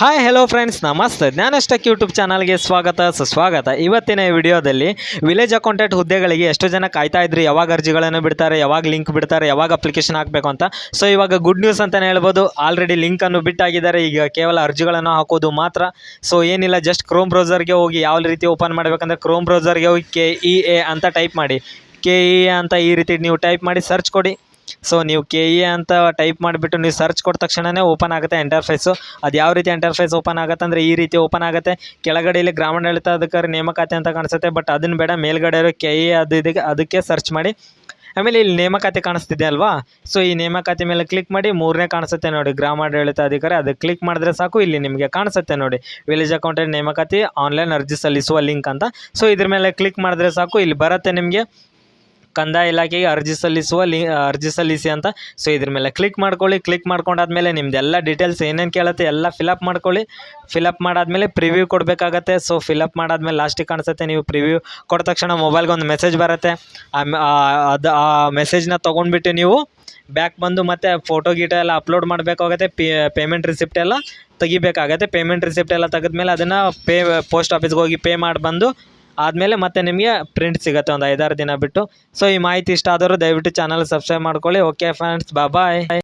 Hi hello friends ನಮಸ್ತೆ. ಜ್ಞಾನಷ್ಟಕ್ YouTube ಚಾನಲ್ಗೆ ಸ್ವಾಗತ. ಸುಸ್ವಾಗತ. ಇವತ್ತಿನ ವಿಡಿಯೋದಲ್ಲಿ ವಿಲೇಜ್ ಅಕೌಂಟೆಂಟ್ ಹುದ್ದೆಗಳಿಗೆ ಎಷ್ಟು ಜನ ಕಾಯ್ತಾ ಇದ್ರಿ, ಯಾವಾಗ ಅರ್ಜಿಗಳನ್ನು ಬಿಡ್ತಾರೆ, ಯಾವಾಗ ಲಿಂಕ್ ಬಿಡ್ತಾರೆ, ಯಾವಾಗ ಅಪ್ಲಿಕೇಶನ್ ಹಾಕಬೇಕು ಅಂತ. ಸೊ ಇವಾಗ ಗುಡ್ ನ್ಯೂಸ್ ಅಂತಲೇ ಹೇಳ್ಬೋದು. ಆಲ್ರೆಡಿ ಲಿಂಕನ್ನು ಬಿಟ್ಟಾಗಿದ್ದಾರೆ. ಈಗ ಕೇವಲ ಅರ್ಜಿಗಳನ್ನು ಹಾಕೋದು ಮಾತ್ರ. ಸೊ ಏನಿಲ್ಲ ಜಸ್ಟ್ ಕ್ರೋಮ್ ಬ್ರೌಸರ್ಗೆ ಹೋಗಿ ಯಾವ ರೀತಿ ಓಪನ್ ಮಾಡಬೇಕಂದ್ರೆ ಕ್ರೋಮ್ ಬ್ರೌಸರ್ಗೆ ಹೋಗಿ ಕೆ ಇ ಎ ಅಂತ ಟೈಪ್ ಮಾಡಿ. ಕೆ ಇ ಎ ಅಂತ ಈ ರೀತಿ ನೀವು ಟೈಪ್ ಮಾಡಿ ಸರ್ಚ್ ಕೊಡಿ. ಸೊ ನೀವು ಕೆ ಇ ಅಂತ ಟೈಪ್ ಮಾಡಿಬಿಟ್ಟು ನೀವು ಸರ್ಚ್ ಕೊಟ್ಟ ತಕ್ಷಣವೇ ಓಪನ್ ಆಗುತ್ತೆ ಎಂಟರ್ಫೇಸು ಅದು ಯಾವ ರೀತಿ ಎಂಟರ್ಫೇಸ್ ಓಪನ್ ಆಗುತ್ತೆ ಅಂದರೆ ಈ ರೀತಿ ಓಪನ್ ಆಗುತ್ತೆ. ಕೆಳಗಡೆ ಇಲ್ಲಿ ಗ್ರಾಮಾಡಳಿತ ಅಧಿಕಾರಿ ನೇಮಕಾತಿ ಅಂತ ಕಾಣಿಸುತ್ತೆ ಬಟ್ ಅದನ್ನು ಬೇಡ. ಮೇಲ್ಗಡೆ ಇರೋ ಕೆ ಇ ಅದು ಇದಕ್ಕೆ ಅದಕ್ಕೆ ಸರ್ಚ್ ಮಾಡಿ. ಆಮೇಲೆ ಇಲ್ಲಿ ನೇಮಕಾತಿ ಕಾಣಿಸ್ತಿದೆ ಅಲ್ವಾ? ಸೊ ಈ ನೇಮಕಾತಿ ಮೇಲೆ ಕ್ಲಿಕ್ ಮಾಡಿ ಮೂರನೇ ಕಾಣಿಸುತ್ತೆ ನೋಡಿ. ಗ್ರಾಮಾಡಳಿತ ಅಧಿಕಾರಿ ಅದಕ್ಕೆ ಕ್ಲಿಕ್ ಮಾಡಿದ್ರೆ ಸಾಕು. ಇಲ್ಲಿ ನಿಮಗೆ ಕಾಣಿಸುತ್ತೆ ನೋಡಿ. ವಿಲೇಜ್ ಅಕೌಂಟೆಂಟ್ ನೇಮಕಾತಿ ಆನ್ಲೈನ್ ಅರ್ಜಿ ಸಲ್ಲಿಸುವ ಲಿಂಕ್ ಅಂತ. ಸೊ ಇದ್ರ ಮೇಲೆ ಕ್ಲಿಕ್ ಮಾಡಿದ್ರೆ ಸಾಕು. ಇಲ್ಲಿ ಬರುತ್ತೆ ನಿಮಗೆ. ಕಂದಾಯ ಇಲಾಖೆಗೆ ಅರ್ಜಿ ಸಲ್ಲಿಸುವ ಲಿ ಅರ್ಜಿ ಸಲ್ಲಿಸಿ ಅಂತ. ಸೊ ಇದ್ರ ಮೇಲೆ ಕ್ಲಿಕ್ ಮಾಡ್ಕೊಳ್ಳಿ. ಕ್ಲಿಕ್ ಮಾಡ್ಕೊಂಡಾದ್ಮೇಲೆ ನಿಮ್ದೆಲ್ಲ ಡೀಟೇಲ್ಸ್ ಏನೇನು ಕೇಳುತ್ತೆ ಎಲ್ಲ ಫಿಲಪ್ ಮಾಡ್ಕೊಳ್ಳಿ. ಫಿಲಪ್ ಮಾಡಾದ್ಮೇಲೆ ಪ್ರಿವ್ಯೂ ಕೊಡಬೇಕಾಗತ್ತೆ. ಸೊ ಫಿಲಪ್ ಮಾಡಾದ್ಮೇಲೆ ಲಾಸ್ಟಿಗೆ ಕಾಣಿಸುತ್ತೆ. ನೀವು ಪ್ರಿವ್ಯೂ ಕೊಟ್ಟ ತಕ್ಷಣ ಮೊಬೈಲ್ಗೆ ಒಂದು ಮೆಸೇಜ್ ಬರುತ್ತೆ. ಅದು, ಆ ಮೆಸೇಜ್ನ ತೊಗೊಂಡ್ಬಿಟ್ಟು ನೀವು ಬ್ಯಾಕ್ ಬಂದು ಮತ್ತೆ ಫೋಟೋ ಗೀಟೋ ಎಲ್ಲ ಅಪ್ಲೋಡ್ ಮಾಡಬೇಕಾಗತ್ತೆ. ಪೇಮೆಂಟ್ ರಿಸಿಪ್ಟ್ ಎಲ್ಲ ತೆಗಿಬೇಕಾಗತ್ತೆ. ಪೇಮೆಂಟ್ ರಿಸಿಪ್ಟ್ ಎಲ್ಲ ತೆಗೆದ್ಮೇಲೆ ಅದನ್ನು ಪೇ ಪೋಸ್ಟ್ ಆಫೀಸ್ಗೆ ಹೋಗಿ ಪೇ ಮಾಡಿ ಬಂದು ಆದಮೇಲೆ ಮತ್ತೆ ನಿಮಗೆ ಪ್ರಿಂಟ್ ಸಿಗುತ್ತೆ ಒಂದು ಐದಾರು ದಿನ ಬಿಟ್ಟು. ಸೊ ಈ ಮಾಹಿತಿ ಇಷ್ಟ ಆದರೂ ದಯವಿಟ್ಟು ಚಾನಲ್ ಸಬ್ಸ್ಕ್ರೈಬ್ ಮಾಡ್ಕೊಳ್ಳಿ. Okay friends bye